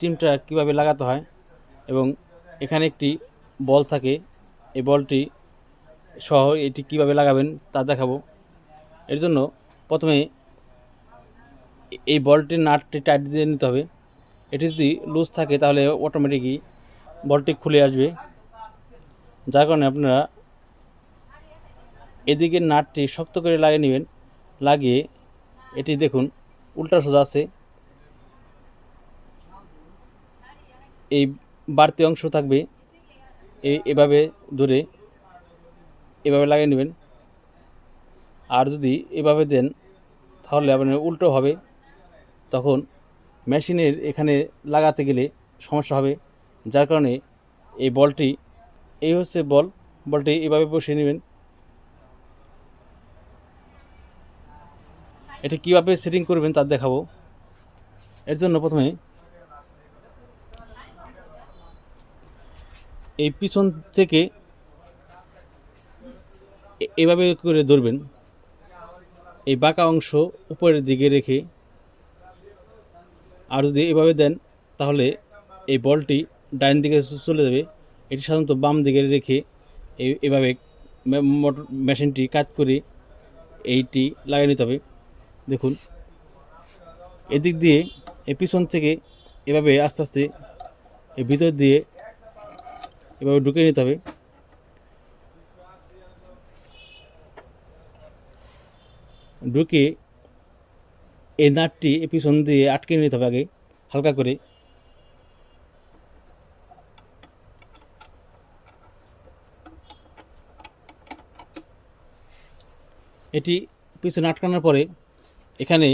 সিমটা কীভাবে লাগাতে হয় এবং এখানে একটি বল থাকে, এই বলটি সহ এটি কীভাবে লাগাবেন তা দেখাবো। এর জন্য প্রথমে এই বলটির নাটটি টাইট দিয়ে নিতে হবে। এটি যদি লুজ থাকে তাহলে অটোমেটিকই বলটি খুলে আসবে। যার কারণে আপনারা এদিকে নাটটি শক্ত করে লাগিয়ে নেবেন, লাগিয়ে এটি দেখুন, উল্টা সোজা আছে। এই বাড়তি অংশ থাকবে। এই এভাবে ধরে এভাবে লাগিয়ে নেবেন। আর যদি এভাবে দেন, তাহলে আপনার উল্টো হবে। তখন মেশিনের এখানে লাগাতে গেলে সমস্যা হবে। যার কারণে এই বলটি, এই হচ্ছে বল, বলটি এভাবে বসিয়ে নেবেন। এটা কীভাবে সেটিং করবেন তা দেখাবো। এর জন্য প্রথমে এই পিছন থেকে এভাবে করে ধরবেন। এই বাঁকা অংশ উপরের দিকে রেখে আর যদি এভাবে দেন, তাহলে এই বলটি ডাইন দিকে চলে যাবে। এটি সাধারণত বাম দিকে রেখে এভাবে মোটর মেশিনটি কাজ করে এইটি লাগিয়ে নিতে হবে। দেখুন, এদিক দিয়ে এই পিছন থেকে এভাবে আস্তে আস্তে এই ভিতর দিয়ে এভাবে ঢুকিয়ে নিতে হবে। ঢুকে এই নাটটি পিছন দিয়ে আটকে নিতে হবে আগে, হালকা করে। এটি পিছনে আটকানোর পরে এখানে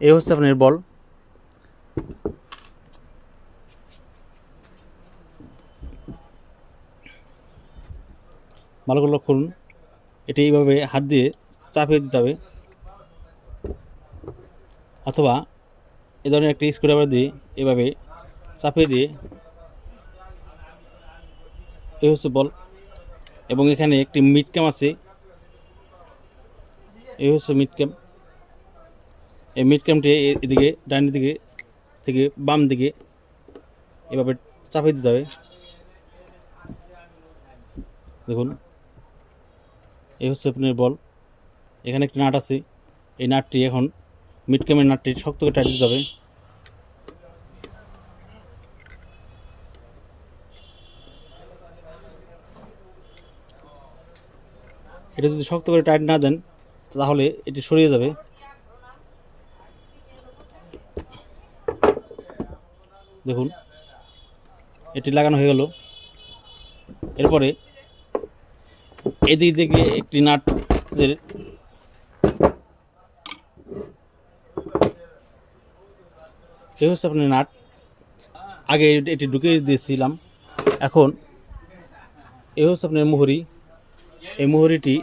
এই হচ্ছে আপনার বল। ভালো করে লক্ষ্য করুন। এটি এইভাবে হাত দিয়ে চাপিয়ে দিতে হবে। অথবা এ ধরনের একটি স্ক্রুড্রাইভার দিয়ে এভাবে চাপিয়ে দিয়ে এই হচ্ছে বল। এবং এখানে একটি মিড ক্যাম আছে। এই হচ্ছে মিড ক্যাম এই মিড ক্যামটি এ- এদিকে, ডান দিকে থেকে বাম দিকে এভাবে চাপিয়ে দিতে হবে। দেখুন, এই হচ্ছে আপনার বল। এখানে একটি নাট আছে। এই নাটটি এখন মিড ক্যামের নাটটি শক্ত করে টাইট দিতে হবে। এটা যদি শক্ত করে টাইট না দেন, তাহলে এটি সরিয়ে যাবে। দেখুন, এটি লাগানো হয়ে গেল। এরপরে এদিক থেকে একটি নাট এই হচ্ছে আপনার নাট। আগে এটি- ঢুকিয়ে দিয়েছিলাম, এখন এই হচ্ছে আপনার মুহুরি, এই মুহুরিটি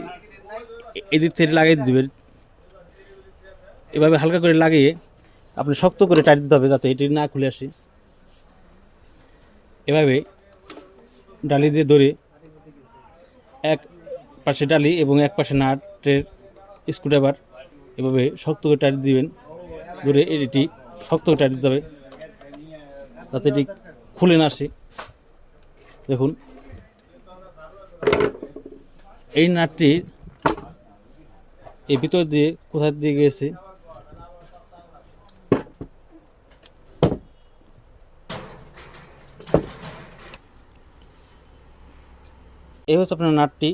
এদিক থেকে লাগিয়ে দেবেন। এভাবে হালকা করে লাগিয়ে আপনি শক্ত করে টাইট দিতে হবে যাতে এটি না খুলে আসে। এভাবে ডালি দিয়ে ধরে এক পাশে ডালি এবং এক পাশে নাটের স্ক্রুড্রাইভার এভাবে শক্ত করে টাইট দিবেন, ধরে এটি শক্ত করে টাইট দিতে হবে যাতে এটি খুলে না আসে। দেখুন, এই নাটটি এই ভিতর দিয়ে কোথা দিয়ে গিয়েছে এই হচ্ছে আপনার নাটটি।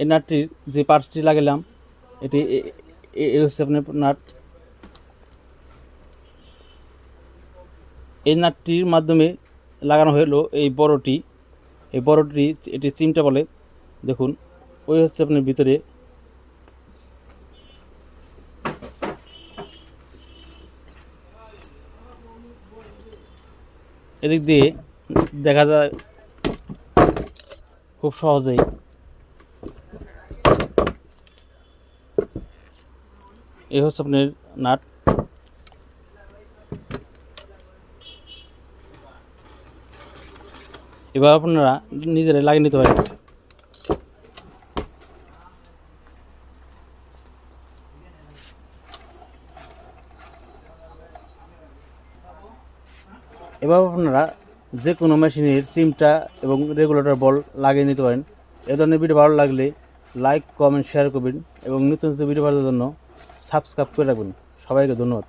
এই নাটটির যে পার্টসটি লাগালাম, এটি এই হচ্ছে আপনার নাট। এই নাটটির মাধ্যমে লাগানো হলো এই বড়টি। এই বড়টি এটি চিমটা বলে। দেখুন, ওই হচ্ছে আপনার ভিতরে। এদিক দিয়ে দেখা যায় খুব সহজেই। এই হচ্ছে আপনার নাট। এবার আপনারা নিজেরাই লাগিয়ে নিতে পারেন। এভাবে আপনারা যে কোনো মেশিনের সিমটা এবং রেগুলেটর বল লাগিয়ে নিতে পারেন। এ ধরনের ভিডিও ভালো লাগলে লাইক কমেন্ট শেয়ার করবেন এবং নিত্য নতুন ভিডিও ভালো জন্য সাবস্ক্রাইব করে রাখবেন। সবাইকে ধন্যবাদ।